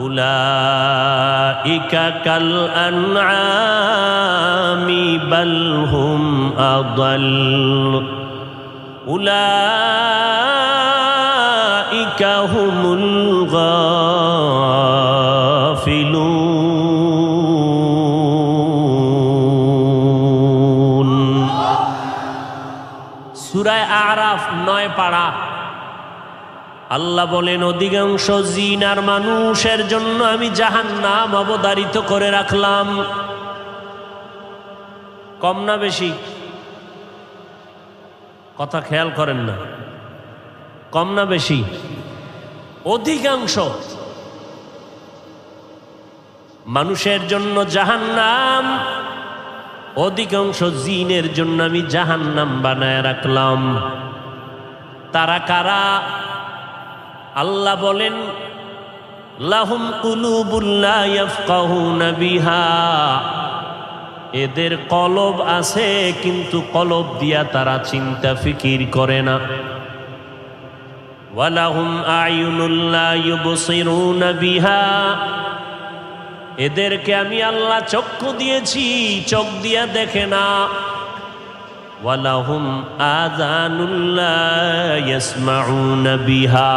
أولئك كالأنعام بل هم أضل. أولئك هم الغافلون. سورة أعراف نوع پڑا আল্লাহ বলেন, অধিকাংশ জিন আর মানুষের জন্য আমি জাহান নাম অবদারিত করে রাখলাম। কম না বেশি? কথা খেয়াল করেন না। কম না বেশি? অধিকাংশ মানুষের জন্য জাহান নাম অধিকাংশ জিনের জন্য আমি জাহান নাম বানায় রাখলাম। তারা কারা? আল্লাহ বলেন, লাহুম বিহা। এদের কলব আছে, কিন্তু কলব দিয়া তারা চিন্তা ফিকির করে না। ওয়ালাহুম বিহা। এদেরকে আমি আল্লাহ চক্ষু দিয়েছি, চোখ দিয়া দেখে না। ওয়ালাহুম ইয়াসমাউনা বিহা।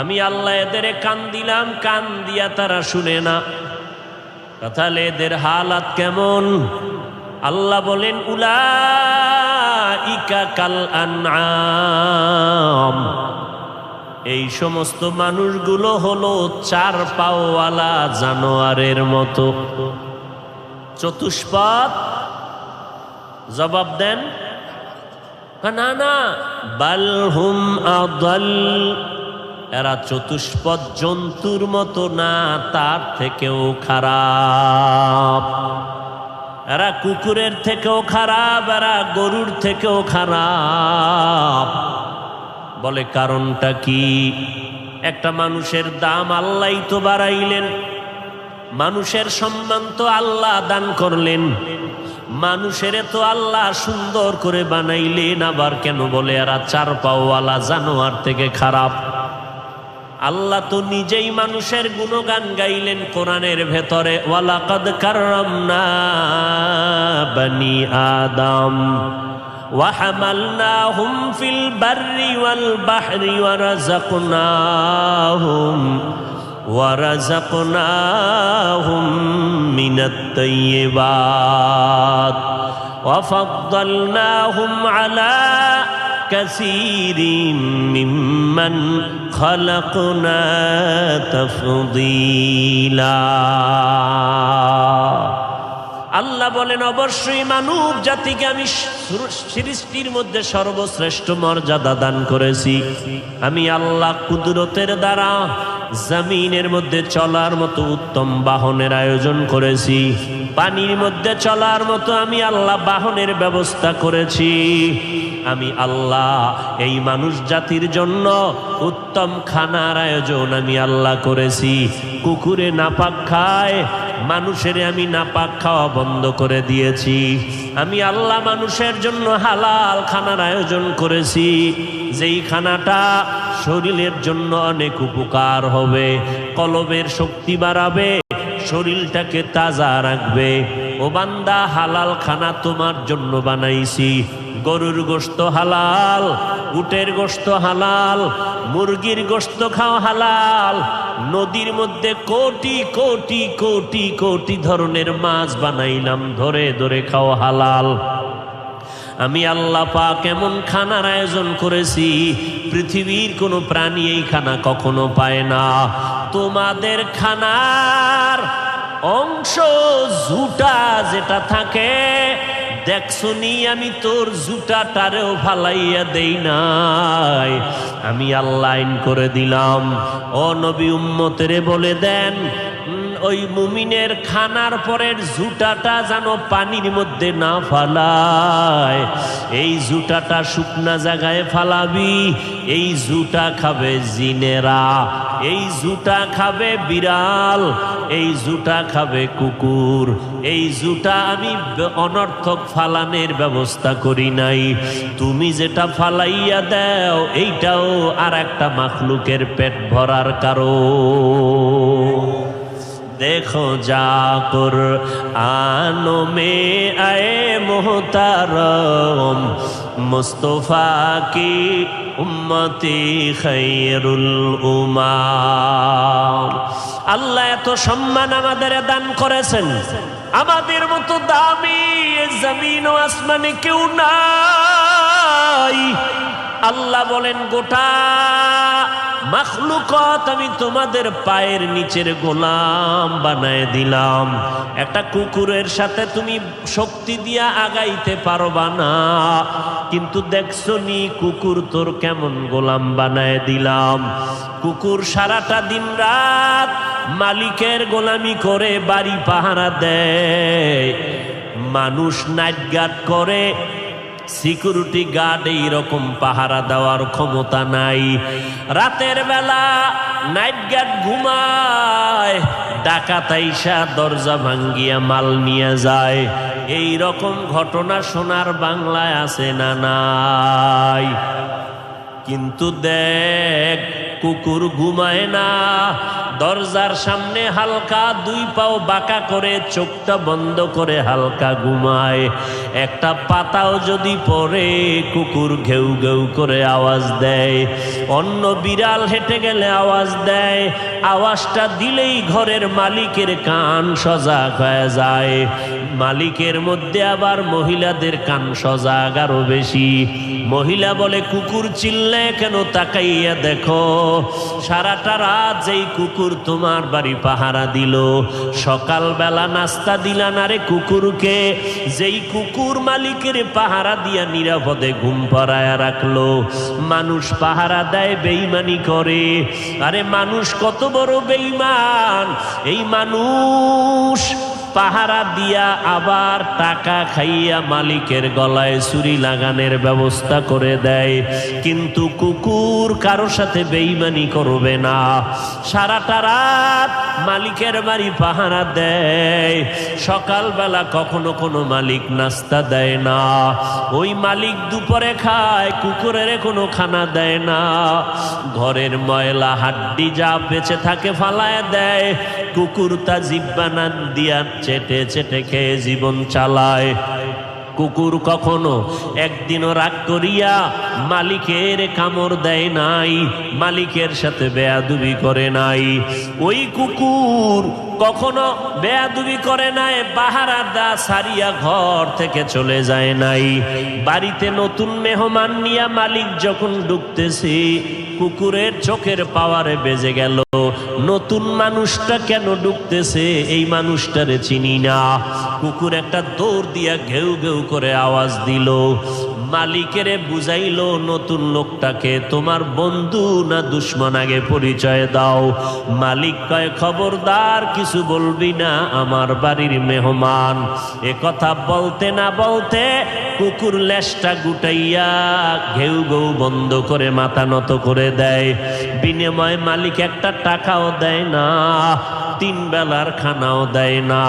আমি আল্লাহ এদের কান দিলাম, কান দিয়া তারা শুনে না। তাহলে এদের হালাত কেমন? আল্লাহ বলেন উলা ইকা কাল আনআম। এই সমস্ত মানুষগুলো হলো চার পাওয়ালা জানোয়ারের মতো। চতুষ্পদ জবাব দেন না না বালহুম আদল। এরা চতুষ্পদ জন্তুর মতো না, তার থেকেও খারাপ। এরা কুকুরের থেকেও খারাপ, এরা গরুর থেকেও খারাপ। বলে কারণটা কি? একটা মানুষের দাম আল্লাহ তো বাড়াইলেন, মানুষের সম্মান তো আল্লাহ দান করলেন। মানুষের তো আল্লাহ সুন্দর করে বানাইলেন আবার কেন বলে এরা চার পাওয়ালা জানোয়ার থেকে খারাপ আল্লাহ তো নিজেই মানুষের গুণগান গাইলেন কোরআনের ভেতরে ওয়ালাকাদ কাররামনা বানি আদম وحملناهم في البر والبحر ورزقناهم ورزقناهم من الطيبات وفضلناهم على كثير ممن خلقنا تفضيلا আল্লাহ বলেন অবশ্যই মানব জাতিকে আমি সৃষ্টির মধ্যে সর্বশ্রেষ্ঠ মর্যাদা দান করেছি আমি আল্লাহ কুদরতের দ্বারা জমিনের মধ্যে চলার মতো উত্তম বাহনের আয়োজন করেছি। পানির মধ্যে চলার মতো আমি আল্লাহ বাহনের ব্যবস্থা করেছি। আমি আল্লাহ এই মানুষ জাতির জন্য উত্তম খানার আয়োজন আমি আল্লাহ করেছি। কুকুরে নাপাক খায়, মানুষের আমি নাপাক খাওয়া বন্ধ করে দিয়েছি। আমি আল্লাহ মানুষের জন্য হালাল খানার আয়োজন করেছি। যেই খানাটা শরীরের জন্য অনেক উপকার হবে। কলবের শক্তি বাড়াবে, শরীরটাকে তাজা রাখবে। ও বান্দা হালাল খানা তোমার জন্য বানাইছি। গরুর গোস্ত হালাল, উটের গোস্ত হালাল, মুরগির গোস্ত খাও হালাল। নদীর মধ্যে কোটি কোটি কোটি কোটি ধরনের মাছ বানাইলাম, ধরে ধরে খাও হালাল। আমি আল্লাহ পাক এমন খানার আয়োজন করেছি, পৃথিবীর কোনো প্রাণী এই খানা কখনো পায় না। তোমাদের খানার অংশ জুটা যেটা থাকে দেখছনি আমি তোর জুটাটারেও ফালাইয়া দেই নাই। আমি আল্লাহ আইন করে দিলাম। ও নবী উম্মতেরে বলে দেন ওই মুমিনের খানার পরের জুটাটা যেন পানির মধ্যে না ফালায়। এই জুটাটা শুকনা জায়গায় ফালাবি, এই জুটা খাবে জিনেরা, এই জুটা খাবে বিড়াল, এই জুটা খাবে কুকুর, এই জুটা আমি অনর্থক ফালানের ব্যবস্থা করি নাই। তুমি যেটা ফালাইয়া দাও, এইটাও আর একটা মাখলুকের পেট ভরার কারণ। देखो जाकुर आनो में आए मोहतारम मुस्तफ़ा की উম্মতি খৈরুল উমাম আল্লাহ এত সম্মান আমাদের দান করেছেন আমাদের মতো দামি এ জমিন ও আসমানে কেউ নাই আল্লাহ বলেন গোটা মাখলুকত আমি তোমাদের পায়ের নিচের গোলাম বানায় দিলাম। একটা কুকুরের সাথে তুমি শক্তি দিয়া আগাইতে পারবা না। কিন্তু দেখছ নি, কুকুর তোর কেমন গোলাম বানায় দিলাম। কুকুর সারাটা দিন রাত মালিকের গোলামি করে বাড়ি পাহারা দেয়। মানুষ নাইট গার্ড করে সিকিউরিটি গার্ড এইরকম পাহারা দেওয়ার ক্ষমতা নাই। রাতের বেলা নাইট গার্ড ঘুমায় ডাকাতাইসা দরজা ভাঙ্গিয়া মাল নিয়ে যায়। এই রকম ঘটনা সোনার বাংলায় আছে না নাই? কিন্তু দেখ, কুকুর ঘুমায় না। দরজার সামনে হালকা দুই পাও বাঁকা করে, চোখটা বন্ধ করে হালকা ঘুমায়। একটা পাতাও যদি পরে কুকুর ঘেউ ঘেউ করে আওয়াজ দেয়। অন্য বিড়াল হেঁটে গেলে আওয়াজ দেয়। আওয়াজটা দিলেই ঘরের মালিকের কান সজাগ হয়ে যায়। মালিকের মধ্যে আবার মহিলাদের কান সজাগ আরও বেশি। মহিলা বলে, কুকুর চিল্লে কেন তাকাইয়া দেখো? সারাটা রাত যেই কুকুর তোমার বাড়ি পাহারা দিল। সকালবেলা নাস্তা দিলা না রে কুকুরকে? যেই কুকুর মালিকের পাহারা দিয়া নিরাপদে ঘুম পাড়ায় রাখল। মানুষ পাহারা দেয় বেইমানি করে। আরে মানুষ কত বড় বেইমান এই মানুষ পাহারা দিয়া আবার টাকা খাইয়া মালিকের গলায় চুরি লাগানোর ব্যবস্থা করে দেয়। কিন্তু কুকুর কারও সাথে বেইমানি করবে না। সারাটা রাত মালিকের বাড়ি পাহারা দেয়। সকালবেলা কখনো কোনো মালিক নাস্তা দেয় না। ওই মালিক দুপুরে খায়, কুকুরের কোনো খানা দেয় না। ঘরের ময়লা হাড্ডি যা বেঁচে থাকে ফালায় দেয়। কুকুর তা জিব্বানা দিয়া চেটে চেটে খেয়ে জীবন চালায়। কুকুর কখনো একদিনও রাগ করিয়া মালিকের কামড় দেয় নাই, মালিকের সাথে বেয়াদুবি করে নাই। ওই কুকুর কখনো বেয়াদুবি করে নাই বাহারা দা সারিয়া ঘর থেকে চলে যায় নাই। বাড়িতে নতুন মেহমান নিয়া মালিক যখন ঢুকতেছে, কুকুরের চোখের পাওয়ারে বেজে গেল। নতুন মানুষটা কেন ঢুকতেছে, এই মানুষটারে চিনি না। কুকুর একটা দৌড় দিয়া ঘেউ ঘেউ করে আওয়াজ দিল। মালিকেরে বুঝাইলো, নতুন লোকটাকে তোমার বন্ধু না দুশ্মন? আগে পরিচয় দাও। মালিক কয়, খবরদার, কিছু বলবি না, আমার বাড়ির মেহমান। এ কথা বলতে না বলতে কুকুর লেজটা গুটাইয়া ঘেউ ঘেউ বন্ধ করে মাথা নত করে দেয়। বিনিময় মালিক একটা টাকাও দেয় না, তিন বেলার খানাও দেয় না।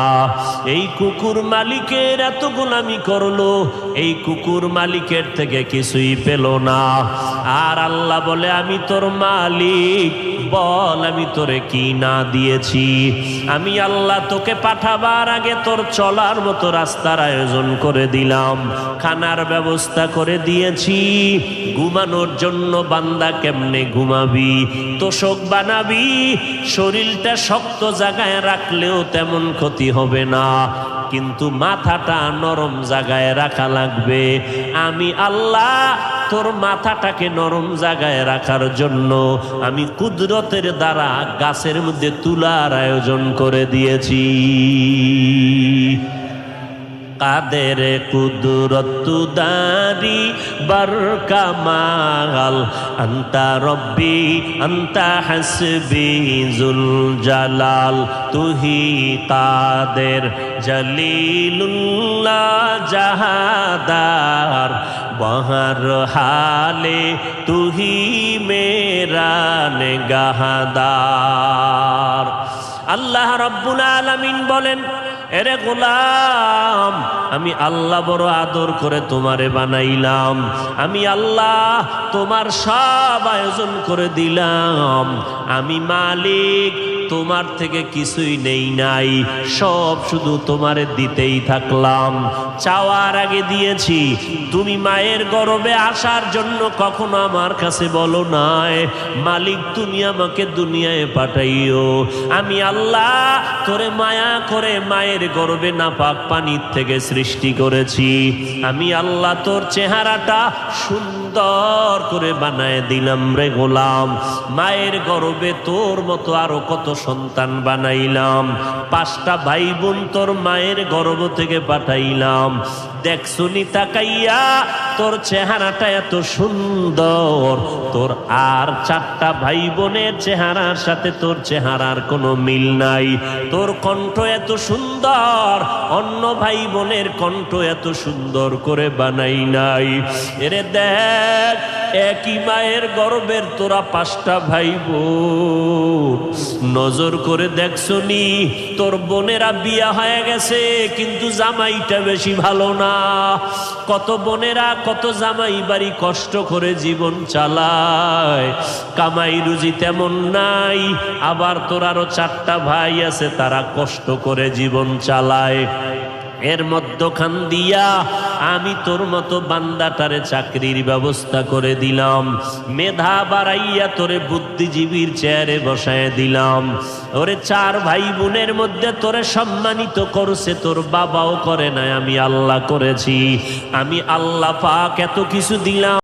এই কুকুর মালিকের এত গোলামি করল এই কুকুর মালিকের থেকে কিছুই পেল না। আর আল্লাহ বলে, আমি তোর মালিক, বল আমি তোরে কি না দিয়েছি? আমি আল্লাহ তোকে পাঠাবার আগে তোর চলার মতো রাস্তার আয়োজন করে দিলাম। খানার ব্যবস্থা করে দিয়েছি। ঘুমানোর জন্য বান্দা কেমনে ঘুমাবি? তোষক বানাবি? শরীরটা শক্ত জায়গায় রাখলেও তেমন ক্ষতি হবে না। কিন্তু মাথাটা নরম জায়গায় রাখা লাগবে। আমি আল্লাহ, তোর মাথাটাকে নরম জায়গায় রাখার জন্য আমি কুদরতের দ্বারা গাছের মধ্যে তুলার আয়োজন করে দিয়েছি। কাদের কুদরত দারি বরকামাল? আন্তা রব্বি, আন্তা হাসবি জুল জালাল। তুহি কাদের জলিলুল্লাহ জাহাদার বহর হালে তুহি মেরা নেগাহাদার। আল্লাহ রব্বুল আলামিন বলেন এরে গোলাম, আমি আল্লাহ বড় আদর করে তোমারে বানাইলাম। আমি আল্লাহ তোমার সব আয়োজন করে দিলাম। আমি মালিক তোমার থেকে কিছুই নেই নাই। সব শুধু তোমার দিতেই থাকলাম। চাওয়ার আগে দিয়েছি। তুমি মায়ের গরবে আসার জন্য কখনো আমার কাছে বলো নাই। মালিক, তুমি আমাকে দুনিয়ায় পাঠাইও। আমি আল্লাহ তোরে মায়া করে মায়ের গর্বে নাপাক পানির থেকে সৃষ্টি করেছি। আমি আল্লাহ তোর চেহারাটা সুন্দর করে বানায় দিলাম রে গোলাম। মায়ের গর্বে তোর মতো আরও কত সন্তান বানাইলাম। পাঁচটা ভাই বোন তোর মায়ের গর্ভ থেকে পাঠাইলাম। দেখছুনি তাকাইয়া, তোর চেহারাটা এত সুন্দর। তোর আর চারটা ভাই বোনের চেহারার সাথে তোর চেহারার কোনো মিল নাই। তোর কণ্ঠ এত সুন্দর, অন্য ভাই বোনের কণ্ঠ এত সুন্দর করে বানাই নাই। এরে দেখ একই মায়ের গর্বের তোরা পাঁচটা ভাই নজর করে দেখছনি, তোর বোনেরা বিয়া হয়ে গেছে, কিন্তু জামাইটা বেশি ভালো না। কত বোনেরা, কত জামাই বাড়ি কষ্ট করে জীবন চালায়। কামাই রুজি তেমন নাই, আবার তোর আরও চারটা ভাই আছে, তারা কষ্ট করে জীবন চালায়। এর মধ্যখান দিয়া আমি তোর মতো বান্দাটারে চাকরির ব্যবস্থা করে দিলাম। মেধা বাড়াইয়া তোরে বুদ্ধিজীবীর চেয়ারে বসায় দিলাম। ওরে চার ভাই বোনের মধ্যে তোরে সম্মানিত করছে, তোর বাবাও করে নাই, আমি আল্লাহ করেছি। আমি আল্লাহ পাক এত কিছু দিলাম।